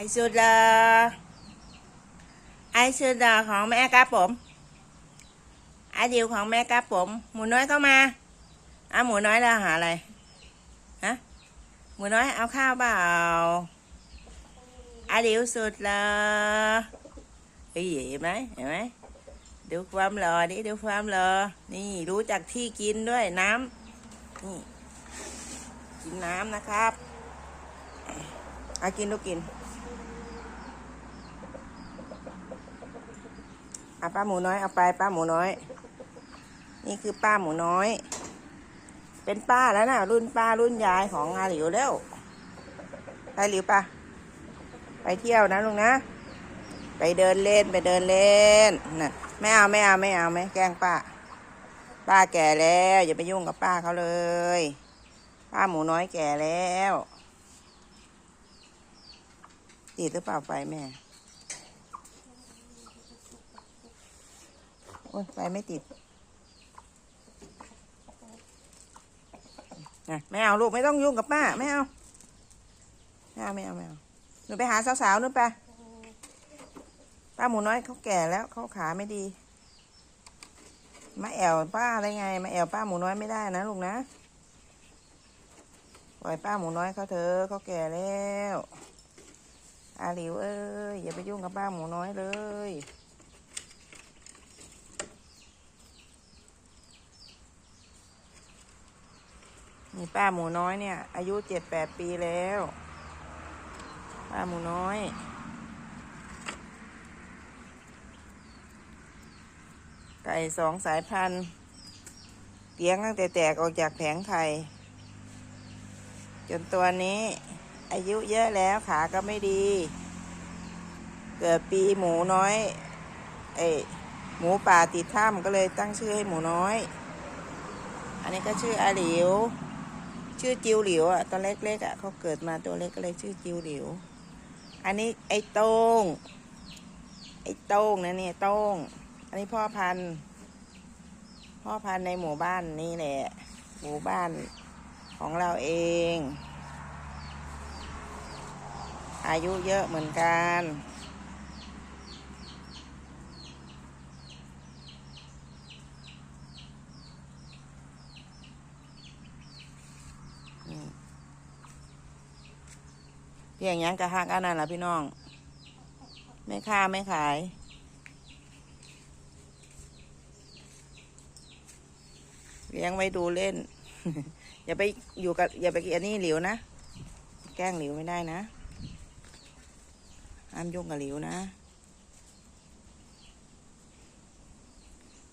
ไอสุดาไอสุดาของแม่ครับผมไอเดียวของแม่ครับผม หมูน้อยเข้ามาอะหมูน้อยเราหาอะไรฮะหมูน้อยเอาข้าวเปล่าไอเดียวสุดละเฮ้ยเห็นไหมเห็นไหมดูความหล่อดิดูความหล่อนี่รู้จักที่กินด้วยน้ำนี่กินน้ำนะครับอากินดูกิน เอะป้าหมูน้อยเอาไปป้าหมูน้อย นี่คือป้าหมูน้อย เป็นป้าแล้วนะรุ่นป้ารุ่นยายของอาหลิวแล้วไปหลิวป้าไปเที่ยวนะลุงนะ ไปเดินเล่นไปเดินเล่นน่ะไม่เอาไม่เอาไม่เอาไม่แกล้งป้า ป้าแก่แล้วอย่าไปยุ่งกับป้าเขาเลย ป้าหมูน้อยแก่แล้วติดหรือเปล่าไฟแม่ โอ้ยไฟไม่ติดนะไม่เอาลูกไม่ต้องยุ่งกับป้าไม่เอาไม่เอาไม่เอาไม่เอาหนูไปหาสาวๆนู่นไปป้าหมูน้อยเขาแก่แล้วเขาขาไม่ดี มาแอวป้าอะไรไง มาแอวป้าหมูน้อยไม่ได้นะลูกนะปล่อยป้าหมูน้อยเขาเถอะเขาแก่แล้วอาหลิวเอ้ยอย่าไปยุ่งกับป้าหมูน้อยเลย นี่ป้าหมูน้อยเนี่ย อายุเจ็ดแปดปีแล้ว ป้าหมูน้อยไก่สองสายพันธุ์เลี้ยงตั้งแต่แตกออกจากแผงไข่จนตัวนี้ อายุเยอะแล้วขาก็ไม่ดี เกิดปีหมูน้อยเอหมูป่าติดถ้ำก็เลยตั้งชื่อให้หมูน้อย อันนี้ก็ชื่ออาหลิว ชื่อจิวหลิวอะตอนเล็กๆอะเขาเกิดมาตัวเล็กก็เลยชื่อจิวหลิว อันนี้ไอ้โต้งไอ้โต้งนะเนี่ยโต้งอันนี้พ่อพันธุ์ พ่อพันธุ์ในหมู่บ้านนี่แหละ หมู่บ้านของเราเอง อายุเยอะเหมือนกัน เพียงยังกะฮักอันนั้นล่ะพี่น้อง ไม่ค่าไม่ขายเลี้ยงไว้ดูเล่น อย่าไปอยู่กับ อย่าไปกินอันนี้หลิวนะ แกล้งหลิวไม่ได้นะห้ามยุ่งกับหลิวนะ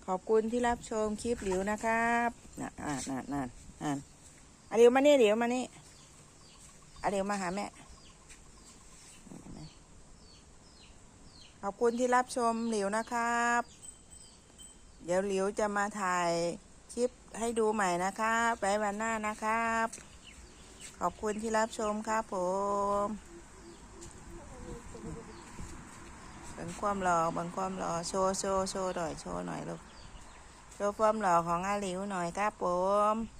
ขอบคุณที่รับชมคลิปหลิวนะครับน่ะอ่านั่นนั่นนั่นอะหลิวมานี่หลิวมานี่อะหลิวมาหาแม่ อบคุณที่รับชมหลิวนะครับ เดี๋ยวหลิวจะมาถ่ายคลิปให้ดูใหม่นะครับไปวันหน้านะครับ ขอบคุณที่รับชมครับผมเบังความหล่อเบังความหล่อโชว์โชว์โชว์หน่อยโชว์หน่อยลูกโชว์ความหล่อของอาหลิวหน่อยครับผม